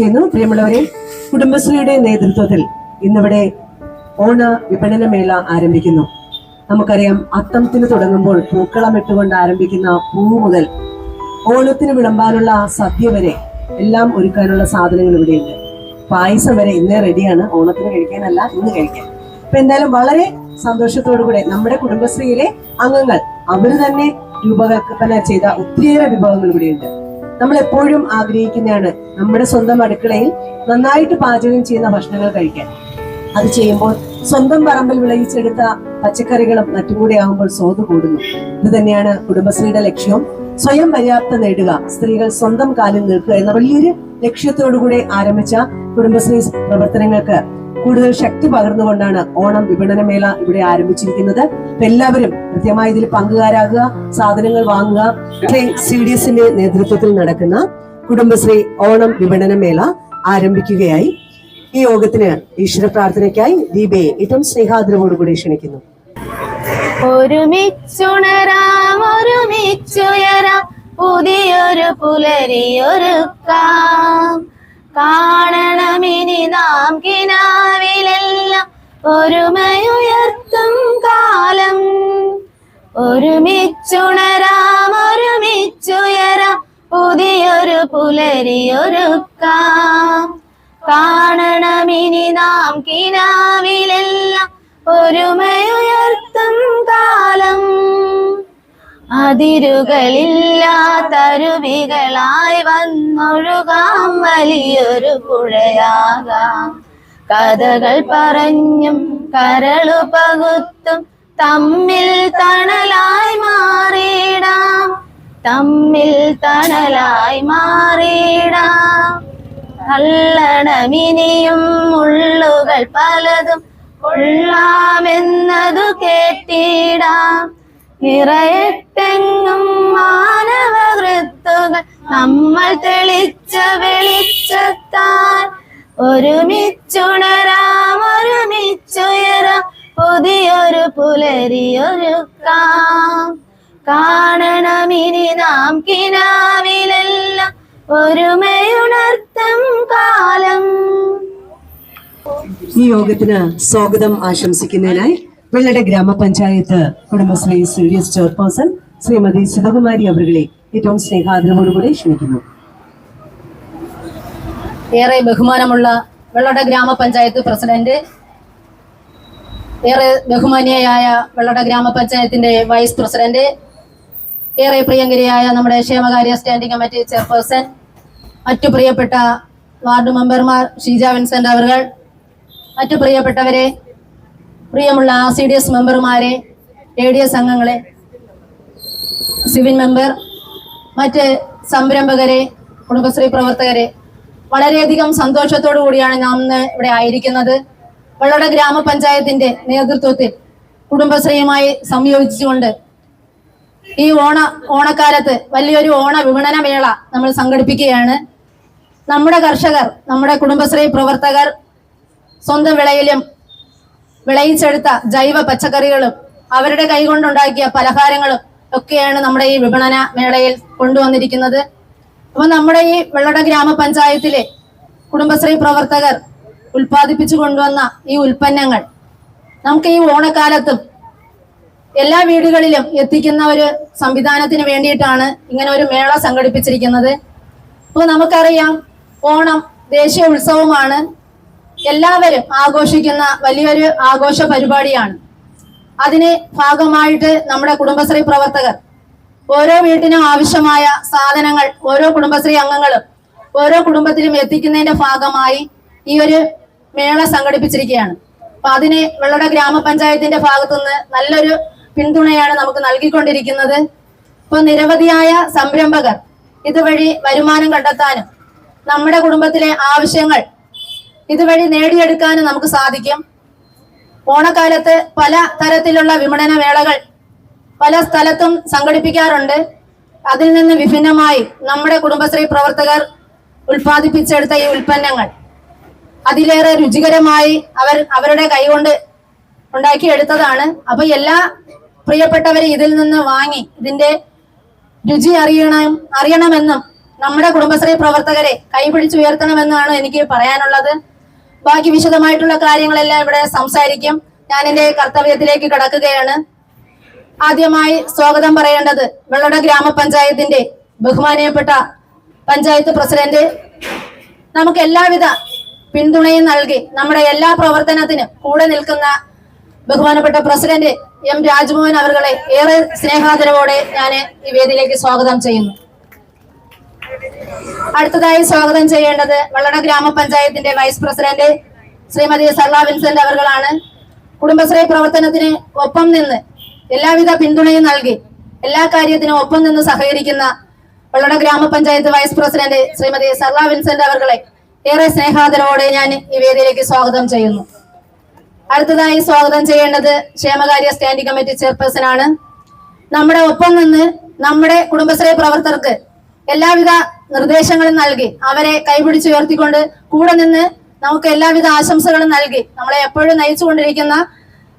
ചെയ്യുന്നു. പ്രിയമുള്ളവരെ കുടുംബശ്രീയുടെ നേതൃത്വത്തിൽ ഇന്നിവിടെ ഓണ വിപണന മേള ആരംഭിക്കുന്നു. നമുക്കറിയാം അത്തത്തിന് തുടങ്ങുമ്പോൾ പൂക്കളം ഇട്ടുകൊണ്ട് ആരംഭിക്കുന്ന പൂ മുതൽ ഓണത്തിന് വിളമ്പാനുള്ള സദ്യ വരെ എല്ലാം ഒരുക്കാനുള്ള സാധനങ്ങൾ ഇവിടെയുണ്ട്. പായസം വരെ ഇന്നേ റെഡിയാണ്. ഓണത്തിന് കഴിക്കാനല്ല ഇന്ന് കഴിക്കാൻ അപ്പൊ എന്തായാലും വളരെ സന്തോഷത്തോടു കൂടെ നമ്മുടെ കുടുംബശ്രീയിലെ അംഗങ്ങൾ അവർ തന്നെ രൂപകൽപ്പന ചെയ്ത ഒത്തിരിയേറെ വിഭവങ്ങൾ ഇവിടെയുണ്ട്. നമ്മൾ എപ്പോഴും ആഗ്രഹിക്കുന്നതാണ് നമ്മുടെ സ്വന്തം അടുക്കളയിൽ നന്നായിട്ട് പാചകം ചെയ്യുന്ന ഭക്ഷണങ്ങൾ കഴിക്കാൻ. അത് ചെയ്യുമ്പോൾ സ്വന്തം പറമ്പിൽ വിളയിച്ചെടുത്ത പച്ചക്കറികളും മറ്റും കൂടെ ആകുമ്പോൾ സ്വാദ് കൂടുന്നു. ഇത് തന്നെയാണ് കുടുംബശ്രീയുടെ ലക്ഷ്യവും. സ്വയം പര്യാപ്ത നേടുക സ്ത്രീകൾ സ്വന്തം കാലിൽ നിൽക്കുക എന്ന വലിയൊരു ലക്ഷ്യത്തോടുകൂടി ആരംഭിച്ച കുടുംബശ്രീ പ്രവർത്തനങ്ങൾക്ക് കൂടുതൽ ശക്തി പകർന്നുകൊണ്ടാണ് ഓണം വിപണന മേള ഇവിടെ ആരംഭിച്ചിരിക്കുന്നത്. എല്ലാവരും കൃത്യമായി ഇതിൽ പങ്കുകാരാകുക സാധനങ്ങൾ വാങ്ങുക സി ഡി എസിന്റെ നേതൃത്വത്തിൽ നടക്കുന്ന കുടുംബശ്രീ ഓണം വിപണന മേള ആരംഭിക്കുകയായി. ഈ യോഗത്തിന് ഈശ്വര പ്രാർത്ഥനയ്ക്കായി ദീപയെ ഏറ്റവും സ്നേഹാദരവോടുകൂടി ക്ഷണിക്കുന്നു. ഒരുമിച്ചുണരാം ഒരുമിച്ചുയരാം പുതിയൊരു പുലരിയൊരുക്കാം. കാണണമിനി നാം കിനാവിലെല്ലാം ഒരുമയുയർത്തും കാലം. ഒരുമിച്ചുണരാം ഒരുമിച്ചുയരാം പുതിയൊരു പുലരിയൊരുക്കാം. കാണണമിനി നാം കിനാവിലെല്ലാം ഒരുമയുയർത്തും കാലം. അതിരുകളില്ലാത്തരുവികളായി വന്നൊഴുകാം വലിയൊരു പുഴയാകാം. കഥകൾ പറഞ്ഞും കരളു പകുത്തും തമ്മിൽ തണലായി മാറിയിടാം. തമ്മിൽ തണലായി മാറിയിടാം. തള്ളണമിനിയും മുള്ളുകൾ പലതും കൊള്ളാമെന്നതു കേട്ടിടാം. നിറയത്തെങ്ങും മാനവകൃത്തുകൾ നമ്മൾ തെളിച്ച വെളിച്ചത്താൽ ഒരുമിച്ചുണരാം ഒരുമിച്ചുയരാം പുതിയൊരു പുലരിയൊരുക്കാം. കാണണമിനി നാം കിനാവിലെല്ലാം ഒരുമയുണർത്തും കാലം. ഈ യോഗത്തിന് സ്വാഗതം ആശംസിക്കുന്നതിനായി വെള്ളയുടെ ഗ്രാമപഞ്ചായത്ത് കുടുംബശ്രീ സീരിയസ് ചെയർപേഴ്സൺ ശ്രീമതി സുധകുമാരി അവരുടെ ഏറ്റവും സ്നേഹാദരവോടുകൂടി ക്ഷണിക്കുന്നു. ഏറെ ബഹുമാനമുള്ള വെള്ളട ഗ്രാമപഞ്ചായത്ത് പ്രസിഡന്റ് ഏറെ ബഹുമാനിയായ വെള്ളട ഗ്രാമപഞ്ചായത്തിന്റെ വൈസ് പ്രസിഡന്റ് ഏറെ പ്രിയങ്കരിയായ നമ്മുടെ ക്ഷേമകാര്യ സ്റ്റാൻഡിംഗ് കമ്മിറ്റി ചെയർപേഴ്സൺ മറ്റു പ്രിയപ്പെട്ട വാർഡ് മെമ്പർമാർ ഷീജ വിൻസെന്റ് അവർ മറ്റു പ്രിയപ്പെട്ടവരെ പ്രിയമുള്ള സി ഡി എസ് മെമ്പർമാരെ എ ഡി എസ് അംഗങ്ങളെ സിവിൽ മെമ്പർ മറ്റ് സംരംഭകരെ കുടുംബശ്രീ പ്രവർത്തകരെ വളരെയധികം സന്തോഷത്തോടു കൂടിയാണ് നാം ഇന്ന് ഇവിടെ ആയിരിക്കുന്നത്. വെള്ളട ഗ്രാമപഞ്ചായത്തിന്റെ നേതൃത്വത്തിൽ കുടുംബശ്രീയുമായി സംയോജിച്ചുകൊണ്ട് ഈ ഓണ ഓണക്കാലത്ത് വലിയൊരു ഓണ വിപണന മേള നമ്മൾ സംഘടിപ്പിക്കുകയാണ്. നമ്മുടെ കർഷകർ നമ്മുടെ കുടുംബശ്രീ പ്രവർത്തകർ സ്വന്തം വിളയിലും വിളയിച്ചെടുത്ത ജൈവ പച്ചക്കറികളും അവരുടെ കൈകൊണ്ടുണ്ടാക്കിയ പലഹാരങ്ങളും ഒക്കെയാണ് നമ്മുടെ ഈ വിപണന മേളയിൽ കൊണ്ടുവന്നിരിക്കുന്നത്. അപ്പൊ നമ്മുടെ ഈ വെള്ളട ഗ്രാമപഞ്ചായത്തിലെ കുടുംബശ്രീ പ്രവർത്തകർ ഉൽപ്പാദിപ്പിച്ചു കൊണ്ടുവന്ന ഈ ഉൽപ്പന്നങ്ങൾ നമുക്ക് ഈ ഓണക്കാലത്തും എല്ലാ വീടുകളിലും എത്തിക്കുന്ന ഒരു സംവിധാനത്തിന് വേണ്ടിയിട്ടാണ് ഇങ്ങനെ ഒരു മേള സംഘടിപ്പിച്ചിരിക്കുന്നത്. അപ്പോൾ നമുക്കറിയാം ഓണം ദേശീയ ഉത്സവമാണ്. എല്ലാവരും ആഘോഷിക്കുന്ന വലിയൊരു ആഘോഷ പരിപാടിയാണ്. അതിന് ഭാഗമായിട്ട് നമ്മുടെ കുടുംബശ്രീ പ്രവർത്തകർ ഓരോ വീട്ടിനും ആവശ്യമായ സാധനങ്ങൾ ഓരോ കുടുംബശ്രീ അംഗങ്ങളും ഓരോ കുടുംബത്തിലും എത്തിക്കുന്നതിന്റെ ഭാഗമായി ഈ ഒരു മേള സംഘടിപ്പിച്ചിരിക്കുകയാണ്. അപ്പൊ അതിന് വെള്ളട ഗ്രാമപഞ്ചായത്തിന്റെ ഭാഗത്തുനിന്ന് നല്ലൊരു പിന്തുണയാണ് നമുക്ക് നൽകിക്കൊണ്ടിരിക്കുന്നത്. ഇപ്പൊ നിരവധിയായ സംരംഭകർ ഇതുവഴി വരുമാനം കണ്ടെത്താനും നമ്മുടെ കുടുംബത്തിലെ ആവശ്യങ്ങൾ ഇതുവഴി നേടിയെടുക്കാനും നമുക്ക് സാധിക്കും. ഓണക്കാലത്ത് പല തരത്തിലുള്ള വിപണന വേളകൾ പല സ്ഥലത്തും സംഘടിപ്പിക്കാറുണ്ട്. അതിൽ നിന്ന് വിഭിന്നമായി നമ്മുടെ കുടുംബശ്രീ പ്രവർത്തകർ ഉൽപ്പാദിപ്പിച്ചെടുത്ത ഈ ഉൽപ്പന്നങ്ങൾ. അതിലേറെ രുചികരമായി അവർ അവരുടെ കൈകൊണ്ട് ഉണ്ടാക്കിയെടുത്തതാണ്. അപ്പൊ എല്ലാ പ്രിയപ്പെട്ടവരും ഇതിൽ നിന്ന് വാങ്ങി ഇതിന്റെ രുചി അറിയണം അറിയണമെന്നും നമ്മുടെ കുടുംബശ്രീ പ്രവർത്തകരെ കൈപിടിച്ചുയർത്തണമെന്നാണ് എനിക്ക് പറയാനുള്ളത്. ബാക്കി വിശദമായിട്ടുള്ള കാര്യങ്ങളെല്ലാം ഇവിടെ സംസാരിക്കും. ഞാൻ എന്റെ കർത്തവ്യത്തിലേക്ക് കടക്കുകയാണ്. ആദ്യമായി സ്വാഗതം പറയേണ്ടത് വെള്ളട ഗ്രാമപഞ്ചായത്തിന്റെ ബഹുമാനീയപ്പെട്ട പഞ്ചായത്ത് പ്രസിഡന്റ്. നമുക്ക് എല്ലാവിധ പിന്തുണയും നൽകി നമ്മുടെ എല്ലാ പ്രവർത്തനത്തിനും കൂടെ നിൽക്കുന്ന ബഹുമാനപ്പെട്ട പ്രസിഡന്റ് എം രാജ്മോഹൻ അവരുടെ ഏറെ സ്നേഹാദരവോടെ ഞാൻ ഈ വേദിയിലേക്ക് സ്വാഗതം ചെയ്യുന്നു. അടുത്തതായി സ്വാഗതം ചെയ്യേണ്ടത് വള്ളട ഗ്രാമപഞ്ചായത്തിന്റെ വൈസ് പ്രസിഡന്റ് ശ്രീമതി സർല വിൻസെന്റ് അവർകളാണ് കുടുംബശ്രീ പ്രവർത്തനത്തിന് ഒപ്പം നിന്ന് എല്ലാവിധ പിന്തുണയും നൽകി എല്ലാ കാര്യത്തിനും ഒപ്പം നിന്ന് സഹകരിക്കുന്ന വള്ളട ഗ്രാമപഞ്ചായത്ത് വൈസ് പ്രസിഡന്റ് ശ്രീമതി സർല വിൻസെന്റ് അവർകളെ ഏറെ സ്നേഹാദരവോടെ ഞാൻ ഈ വേദിയിലേക്ക് സ്വാഗതം ചെയ്യുന്നു. അടുത്തതായി സ്വാഗതം ചെയ്യേണ്ടത് ക്ഷേമകാര്യ സ്റ്റാൻഡിംഗ് കമ്മിറ്റി ചെയർപേഴ്സൺ ആണ്. നമ്മുടെ ഒപ്പം നിന്ന് നമ്മുടെ കുടുംബശ്രീ പ്രവർത്തകർക്ക് എല്ലാവിധ നിർദ്ദേശങ്ങളും നൽകി അവരെ കൈപിടിച്ചുയർത്തിക്കൊണ്ട് കൂടെ നിന്ന് നമുക്ക് എല്ലാവിധ ആശംസകളും നൽകി. നമ്മളെ എപ്പോഴും നയിച്ചുകൊണ്ടിരിക്കുന്ന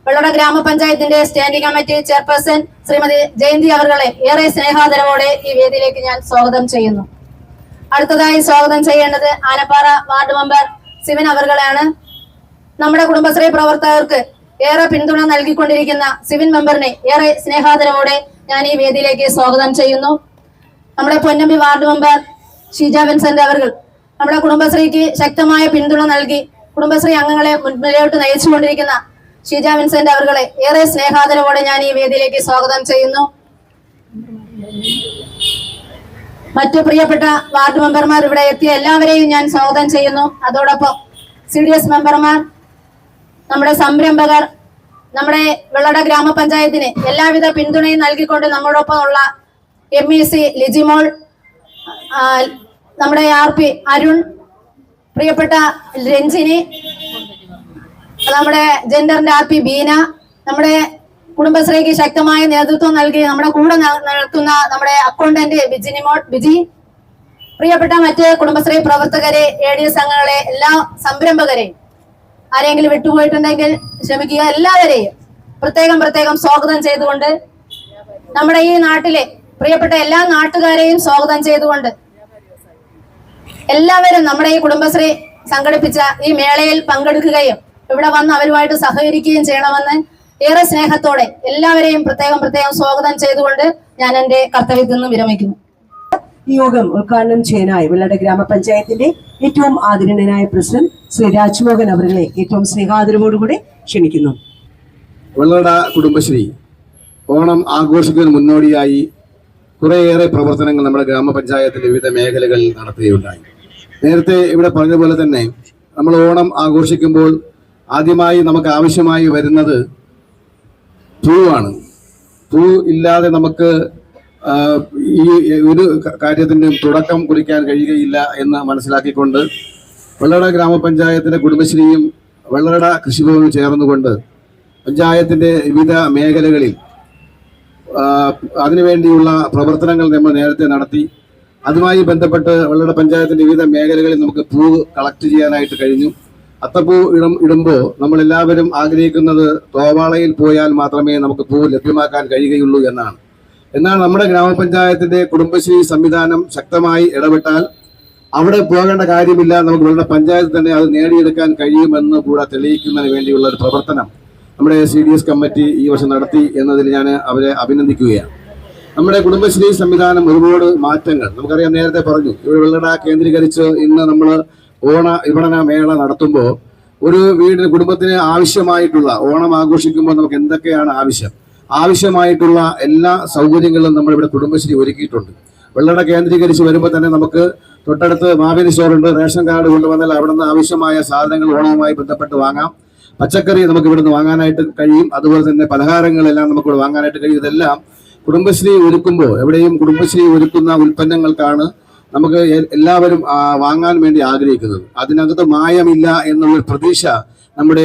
വെള്ളട ഗ്രാമപഞ്ചായത്തിന്റെ standing committee chairperson Shrimati Jayanthi അവർകളെ ഏറെ സ്നേഹാദരവോടെ ഈ വേദിയിലേക്ക് ഞാൻ സ്വാഗതം ചെയ്യുന്നു. അടുത്തതായി സ്വാഗതം ചെയ്യേണ്ടത് ആനപ്പാറ വാർഡ് മെമ്പർ സിവിൻ അവർകളെയാണ്. നമ്മുടെ കുടുംബശ്രീ പ്രവർത്തകർക്ക് ഏറെ പിന്തുണ നൽകിക്കൊണ്ടിരിക്കുന്ന സിവിൻ മെമ്പറിനെ ഏറെ സ്നേഹാദരവോടെ ഞാൻ ഈ വേദിയിലേക്ക് സ്വാഗതം ചെയ്യുന്നു. നമ്മുടെ Ponnambi ward member Sheeja Vincent അവർ നമ്മുടെ കുടുംബശ്രീക്ക് ശക്തമായ പിന്തുണ നൽകി കുടുംബശ്രീ അംഗങ്ങളെ മുൻനിലയോട്ട് നയിച്ചുകൊണ്ടിരിക്കുന്ന ഷീജ വിൻസെന്റ് അവർകളെ ഏറെ സ്നേഹാദരവോടെ ഞാൻ ഈ വേദിയിലേക്ക് സ്വാഗതം ചെയ്യുന്നു. മറ്റു പ്രിയപ്പെട്ട വാർഡ് മെമ്പർമാർ ഇവിടെ എത്തിയ എല്ലാവരെയും ഞാൻ സ്വാഗതം ചെയ്യുന്നു. അതോടൊപ്പം സി ഡി എസ് മെമ്പർമാർ നമ്മുടെ സംരംഭകർ നമ്മുടെ വെള്ളട ഗ്രാമപഞ്ചായത്തിന് എല്ലാവിധ പിന്തുണയും നൽകിക്കൊണ്ട് നമ്മളോടൊപ്പം ഉള്ള എം ഇ സി ലിജിമോൾ നമ്മുടെ ആർ പി അരുൺ പ്രിയപ്പെട്ട രഞ്ജിനി നമ്മുടെ ജെൻഡറിന്റെ ആർ പി ബീന നമ്മുടെ കുടുംബശ്രീക്ക് ശക്തമായ നേതൃത്വം നൽകി നമ്മുടെ കൂടെ നടത്തുന്ന നമ്മുടെ അക്കൗണ്ടന്റ് ബിജിനിമോൾ ബിജി പ്രിയപ്പെട്ട മറ്റ് കുടുംബശ്രീ പ്രവർത്തകരെ എ ഡി എസ് അംഗങ്ങളെ എല്ലാ സംരംഭകരെ ആരെങ്കിലും വിട്ടുപോയിട്ടുണ്ടെങ്കിൽ ക്ഷമിക്കുക. എല്ലാവരെയും പ്രത്യേകം പ്രത്യേകം സ്വാഗതം ചെയ്തുകൊണ്ട് നമ്മുടെ ഈ നാട്ടിലെ പ്രിയപ്പെട്ട എല്ലാ നാട്ടുകാരെയും സ്വാഗതം ചെയ്തുകൊണ്ട് എല്ലാവരും നമ്മുടെ ഈ കുടുംബശ്രീ സംഘടിപ്പിച്ച ഈ മേളയിൽ പങ്കെടുക്കുകയും ഇവിടെ വന്ന് അവരുമായിട്ട് സഹകരിക്കുകയും ചെയ്യണമെന്ന് ഏറെ സ്നേഹത്തോടെ എല്ലാവരെയും പ്രത്യേകം പ്രത്യേകം സ്വാഗതം ചെയ്തുകൊണ്ട് ഞാൻ എന്റെ കർത്തവ്യത്തിൽ നിന്ന് വിരമിക്കുന്നു. ഈ യോഗം ഉദ്ഘാടനം ചെയ്യാനായി വെള്ളട ഗ്രാമപഞ്ചായത്തിന്റെ ഏറ്റവും ആദരണീയനായ പ്രസിഡന്റ് ശ്രീ രാജ്മോഹൻ അവരുടെ ഏറ്റവും സ്നേഹാദരവോടുകൂടി ക്ഷണിക്കുന്നു. വെള്ളട കുടുംബശ്രീ ഓണം ആഘോഷിക്കുന്നതിന് മുന്നോടിയായി കുറേയേറെ പ്രവർത്തനങ്ങൾ നമ്മുടെ ഗ്രാമപഞ്ചായത്തിന്റെ വിവിധ മേഖലകളിൽ നടത്തുകയുണ്ടായി. നേരത്തെ ഇവിടെ പറഞ്ഞതുപോലെ തന്നെ നമ്മൾ ഓണം ആഘോഷിക്കുമ്പോൾ ആദ്യമായി നമുക്ക് ആവശ്യമായി വരുന്നത് പൂവാണ്. പൂ ഇല്ലാതെ നമുക്ക് ഈ ഒരു കാര്യത്തിന്റെയും തുടക്കം കുറിക്കാൻ കഴിയുകയില്ല എന്ന് മനസ്സിലാക്കിക്കൊണ്ട് വെള്ളട ഗ്രാമപഞ്ചായത്തിന്റെ കുടുംബശ്രീയും വെള്ളട കൃഷിഭവനും ചേർന്നുകൊണ്ട് പഞ്ചായത്തിന്റെ വിവിധ മേഖലകളിൽ അതിനുവേണ്ടിയുള്ള പ്രവർത്തനങ്ങൾ നമ്മൾ നേരത്തെ നടത്തി. അതുമായി ബന്ധപ്പെട്ട് വെള്ളട പഞ്ചായത്തിന്റെ വിവിധ മേഖലകളിൽ നമുക്ക് പൂ കളക്ട് ചെയ്യാനായിട്ട് കഴിഞ്ഞു. അത്തപ്പൂ ഇടം ഇടുമ്പോൾ നമ്മൾ എല്ലാവരും ആഗ്രഹിക്കുന്നത് തോവാളയിൽ പോയാൽ മാത്രമേ നമുക്ക് പൂ ലഭ്യമാക്കാൻ കഴിയുകയുള്ളൂ എന്നാണ്. എന്നാൽ നമ്മുടെ ഗ്രാമപഞ്ചായത്തിന്റെ കുടുംബശ്രീ സംവിധാനം ശക്തമായി ഇടപെട്ടാൽ അവിടെ പോകേണ്ട കാര്യമില്ല. നമുക്ക് വെള്ള പഞ്ചായത്ത് തന്നെ അത് നേടിയെടുക്കാൻ കഴിയുമെന്ന് കൂടെ തെളിയിക്കുന്നതിന് വേണ്ടിയുള്ള ഒരു പ്രവർത്തനം നമ്മുടെ സി ഡി എസ് കമ്മിറ്റി ഈ വർഷം നടത്തി എന്നതിൽ ഞാൻ അവരെ അഭിനന്ദിക്കുകയാണ്. നമ്മുടെ കുടുംബശ്രീ സംവിധാനം ഒരുപാട് മാറ്റങ്ങൾ നമുക്കറിയാം നേരത്തെ പറഞ്ഞു ഇവിടെ വെള്ളട കേന്ദ്രീകരിച്ച് ഇന്ന് നമ്മൾ ഓണ വിപണന മേള നടത്തുമ്പോൾ ഒരു വീടിന് കുടുംബത്തിന് ആവശ്യമായിട്ടുള്ള ഓണം ആഘോഷിക്കുമ്പോൾ നമുക്ക് എന്തൊക്കെയാണ് ആവശ്യം? ആവശ്യമായിട്ടുള്ള എല്ലാ സൗകര്യങ്ങളും നമ്മളിവിടെ കുടുംബശ്രീ ഒരുക്കിയിട്ടുണ്ട്. വെള്ളട കേന്ദ്രീകരിച്ച് വരുമ്പോൾ തന്നെ നമുക്ക് തൊട്ടടുത്ത് മാവേലി സ്റ്റോറുണ്ട് റേഷൻ കാർഡ് കൊണ്ടുവന്നാൽ അവിടെ നിന്ന് ആവശ്യമായ സാധനങ്ങൾ ഓണവുമായി ബന്ധപ്പെട്ട് വാങ്ങാം. പച്ചക്കറി നമുക്ക് ഇവിടുന്ന് വാങ്ങാനായിട്ട് കഴിയും. അതുപോലെ തന്നെ പലഹാരങ്ങളെല്ലാം നമുക്ക് ഇവിടെ വാങ്ങാനായിട്ട് കഴിയും. ഇതെല്ലാം കുടുംബശ്രീ ഒരുക്കുമ്പോൾ എവിടെയും കുടുംബശ്രീ ഒരുക്കുന്ന ഉൽപ്പന്നങ്ങൾക്കാണ് നമുക്ക് എല്ലാവരും വാങ്ങാൻ വേണ്ടി ആഗ്രഹിക്കുന്നത്. അതിനകത്ത് മായമില്ല എന്നുള്ള പ്രതീക്ഷ നമ്മുടെ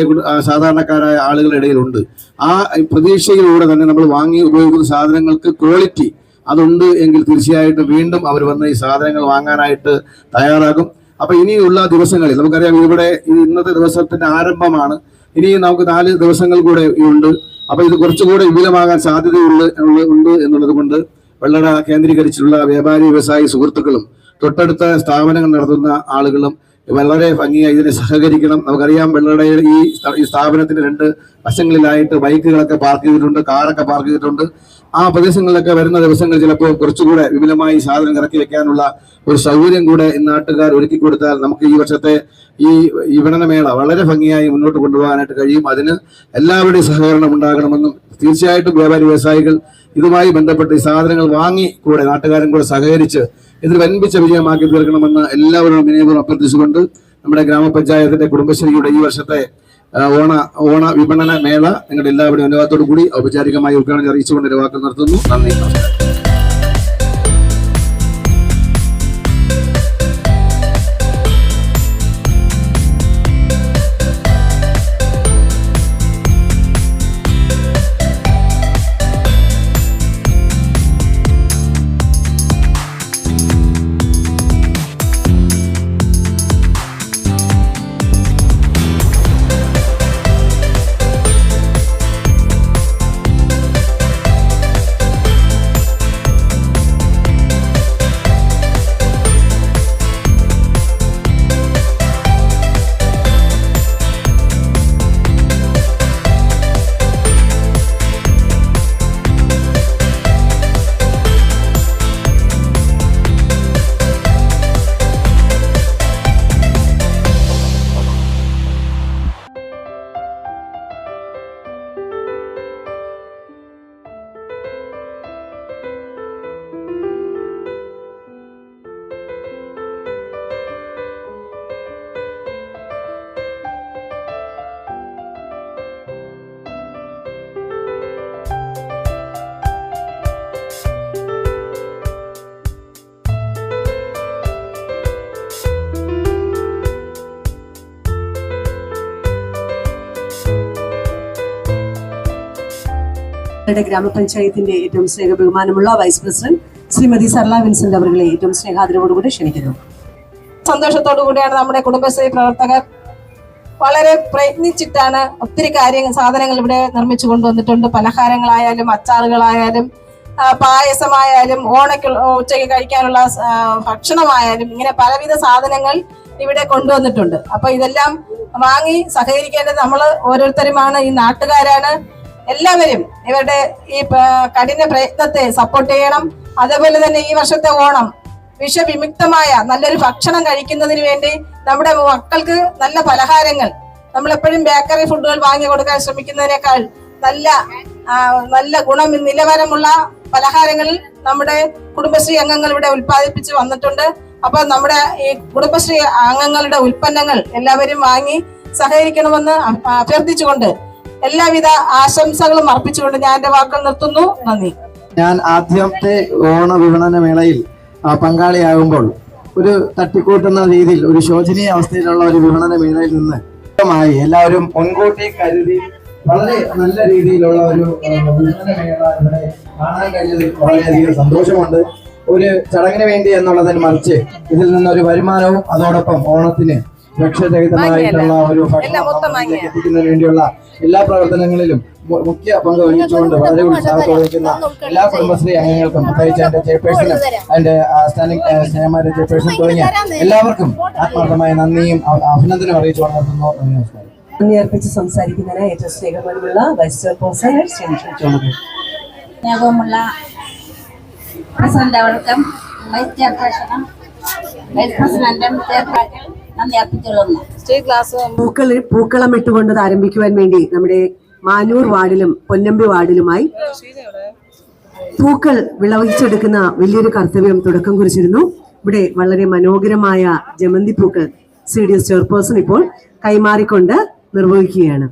സാധാരണക്കാരായ ആളുകളുടെ ഇടയിലുണ്ട്. ആ പ്രതീക്ഷയിലൂടെ തന്നെ നമ്മൾ വാങ്ങി ഉപയോഗിക്കുന്ന സാധനങ്ങൾക്ക് ക്വാളിറ്റി അതുണ്ട് എങ്കിൽ തീർച്ചയായിട്ടും വീണ്ടും അവർ വന്ന് ഈ സാധനങ്ങൾ വാങ്ങാനായിട്ട് തയ്യാറാകും. അപ്പൊ ഇനിയുള്ള ദിവസങ്ങളിൽ നമുക്കറിയാം ഇവിടെ ഇന്നത്തെ ദിവസത്തിന്റെ ആരംഭമാണ്. ഇനി നമുക്ക് നാല് ദിവസങ്ങൾ കൂടെ ഉണ്ട്. അപ്പൊ ഇത് കുറച്ചുകൂടെ വിപുലമാകാൻ സാധ്യതയുള്ള ഉണ്ട് എന്നുള്ളത് കൊണ്ട് വെള്ളട കേന്ദ്രീകരിച്ചിട്ടുള്ള വ്യാപാരി വ്യവസായി സുഹൃത്തുക്കളും തൊട്ടടുത്ത സ്ഥാപനങ്ങൾ നടത്തുന്ന ആളുകളും വളരെ ഭംഗിയായി ഇതിനെ സഹകരിക്കണം. നമുക്കറിയാം വെള്ളടയുടെ ഈ സ്ഥാപനത്തിന്റെ രണ്ട് വശങ്ങളിലായിട്ട് ബൈക്കുകളൊക്കെ പാർക്ക് ചെയ്തിട്ടുണ്ട് കാറൊക്കെ പാർക്ക് ചെയ്തിട്ടുണ്ട്. ആ പ്രദേശങ്ങളിലൊക്കെ വരുന്ന ദിവസങ്ങൾ ചിലപ്പോൾ കുറച്ചുകൂടെ വിപുലമായി സാധനം ഇറക്കി വെക്കാനുള്ള ഒരു സൗകര്യം കൂടെ നാട്ടുകാർ ഒരുക്കി കൊടുത്താൽ നമുക്ക് ഈ വർഷത്തെ ഈ വിപണനമേള വളരെ ഭംഗിയായി മുന്നോട്ട് കൊണ്ടുപോകാനായിട്ട് കഴിയും. അതിന് എല്ലാവരുടെയും സഹകരണം ഉണ്ടാകണമെന്നും തീർച്ചയായിട്ടും വ്യാപാരി വ്യവസായികൾ ഇതുമായി ബന്ധപ്പെട്ട് ഈ സാധനങ്ങൾ വാങ്ങി കൂടെ നാട്ടുകാരും കൂടെ സഹകരിച്ച് ഇതിൽ വൻപിച്ച വിജയമാക്കി തീർക്കണമെന്ന് എല്ലാവരോടും വിനയപൂർവം അഭ്യർത്ഥിച്ചുകൊണ്ട് നമ്മുടെ ഗ്രാമപഞ്ചായത്തിന്റെ കുടുംബശ്രീയുടെ ഈ വർഷത്തെ ഓണ ഓണ വിപണന മേള നിങ്ങളുടെ എല്ലാവരുടെയും അനുവാദത്തോടു കൂടി ഔപചാരികമായി ഉദ്ഘാടനം അറിയിച്ചുകൊണ്ട് വാക്കുകൾ നടത്തുന്നു നന്ദി നമസ്കാരം. ഞങ്ങളുടെ ഗ്രാമപഞ്ചായത്തിന്റെ ഏറ്റവും സ്നേഹ ബഹുമാനമുള്ള vice president Shrimati Sarala Vincent അവരുടെ ഏറ്റവും സ്നേഹാദരവോടുകൂടി ക്ഷണിക്കുന്നു. സന്തോഷത്തോടു കൂടിയാണ് നമ്മുടെ കുടുംബശ്രീ പ്രവർത്തകർ വളരെ പ്രയത്നിച്ചിട്ടാണ് ഒത്തിരി കാര്യങ്ങൾ സാധനങ്ങൾ ഇവിടെ നിർമ്മിച്ചു കൊണ്ടുവന്നിട്ടുണ്ട്. പലഹാരങ്ങളായാലും അച്ചാറുകളായാലും പായസമായാലും ഓണയ്ക്ക് ഉച്ചയ്ക്ക് കഴിക്കാനുള്ള ഭക്ഷണമായാലും ഇങ്ങനെ പലവിധ സാധനങ്ങൾ ഇവിടെ കൊണ്ടുവന്നിട്ടുണ്ട്. അപ്പൊ ഇതെല്ലാം വാങ്ങി സഹകരിക്കേണ്ടത് നമ്മൾ ഓരോരുത്തരുമാണ്. ഈ നാട്ടുകാരാണ്. എല്ലാവരും ഇവരുടെ ഈ കഠിന പ്രയത്നത്തെ സപ്പോർട്ട് ചെയ്യണം. അതേപോലെ തന്നെ ഈ വർഷത്തെ ഓണം വിഷവിമുക്തമായ നല്ലൊരു ഭക്ഷണം കഴിക്കുന്നതിന് വേണ്ടി നമ്മുടെ മക്കൾക്ക് നല്ല പലഹാരങ്ങൾ. നമ്മൾ എപ്പോഴും ബേക്കറി ഫുഡുകൾ വാങ്ങി കൊടുക്കാൻ ശ്രമിക്കുന്നതിനേക്കാൾ നല്ല നല്ല ഗുണം നിലവാരമുള്ള പലഹാരങ്ങൾ നമ്മുടെ കുടുംബശ്രീ അംഗങ്ങൾ ഇവിടെ ഉൽപ്പാദിപ്പിച്ച് വന്നിട്ടുണ്ട്. അപ്പൊ നമ്മുടെ ഈ കുടുംബശ്രീ അംഗങ്ങളുടെ ഉൽപ്പന്നങ്ങൾ എല്ലാവരും വാങ്ങി സഹകരിക്കണമെന്ന് അഭ്യർത്ഥിച്ചുകൊണ്ട് എല്ലാവിധ ആശംസകളും അർപ്പിച്ചുകൊണ്ട് ഞാൻ എന്റെ വാക്കുകൾ നിർത്തുന്നു. നന്ദി. ഞാൻ ആദ്യത്തെ ഓണ വിപണന മേളയിൽ പങ്കാളിയാകുമ്പോൾ ഒരു തട്ടിക്കൂട്ടുന്ന രീതിയിൽ ഒരു ശോചനീയ അവസ്ഥയിലുള്ള ഒരു വിപണന മേളയിൽ നിന്ന് വ്യക്തമായി എല്ലാവരും മുൻകൂട്ടി കരുതി വളരെ നല്ല രീതിയിലുള്ള ഒരു വിപണന മേള ഇവിടെ കാണാൻ കഴിഞ്ഞതിൽ വളരെയധികം സന്തോഷമുണ്ട്. ഒരു ചടങ്ങിന് വേണ്ടി എന്നുള്ളതിന് മറിച്ച് ഇതിൽ നിന്നൊരു വരുമാനവും അതോടൊപ്പം ഓണത്തിന് രക്ഷരഹിതമായിട്ടുള്ള ഒരു ഭക്ഷണം വേണ്ടിയുള്ള എല്ലാ പ്രവർത്തനങ്ങളിലും മുഖ്യ പങ്ക് വഹിച്ചുകൊണ്ട് വളരെ ഉത്സാഹത്തോടെ വഹിക്കുന്ന എല്ലാ കുടുംബശ്രീ അംഗങ്ങൾക്കും പ്രത്യേകിച്ച് എന്റെ ചെയർപേഴ്സണും എന്റെ സ്റ്റാൻഡിംഗ് ചെയർമാന്റെ ചെയർപേഴ്സൺ തുടങ്ങിയ എല്ലാവർക്കും ആത്മാർത്ഥമായ നന്ദിയും അഭിനന്ദനം അറിയിച്ചുകൊണ്ട് നിർത്തുന്നു നന്ദി നമസ്കാരം നന്ദി അർപ്പിച്ച് സംസാരിക്കുന്നതിന് ഏറ്റവും സ്നേഹമാനമുള്ള വൈസ് ചെയർപേഴ്സൺ ക്ഷണിച്ചുകൊള്ളുന്നു സ്നേഹമുള്ള പ്രസിഡന്റ് അവർക്കും വൈസ് ചെയർപേഴ്സണും വൈസ് പ്രസിഡന്റും ചെയർപേഴ്സൺ പൂക്കൾ പൂക്കളം ഇട്ടുകൊണ്ട് ആരംഭിക്കുവാൻ വേണ്ടി നമ്മുടെ മാനൂർ വാർഡിലും പൊന്നമ്പി വാർഡിലുമായി പൂക്കൾ വിളവിച്ചെടുക്കുന്ന വലിയൊരു കർത്തവ്യം തുടക്കം കുറിച്ചിരുന്നു. ഇവിടെ വളരെ മനോഹരമായ ജമന്തി പൂക്കൾ സി ഡി എസ് ചെയർപേഴ്സൺ ഇപ്പോൾ കൈമാറിക്കൊണ്ട് നിർവഹിക്കുകയാണ്.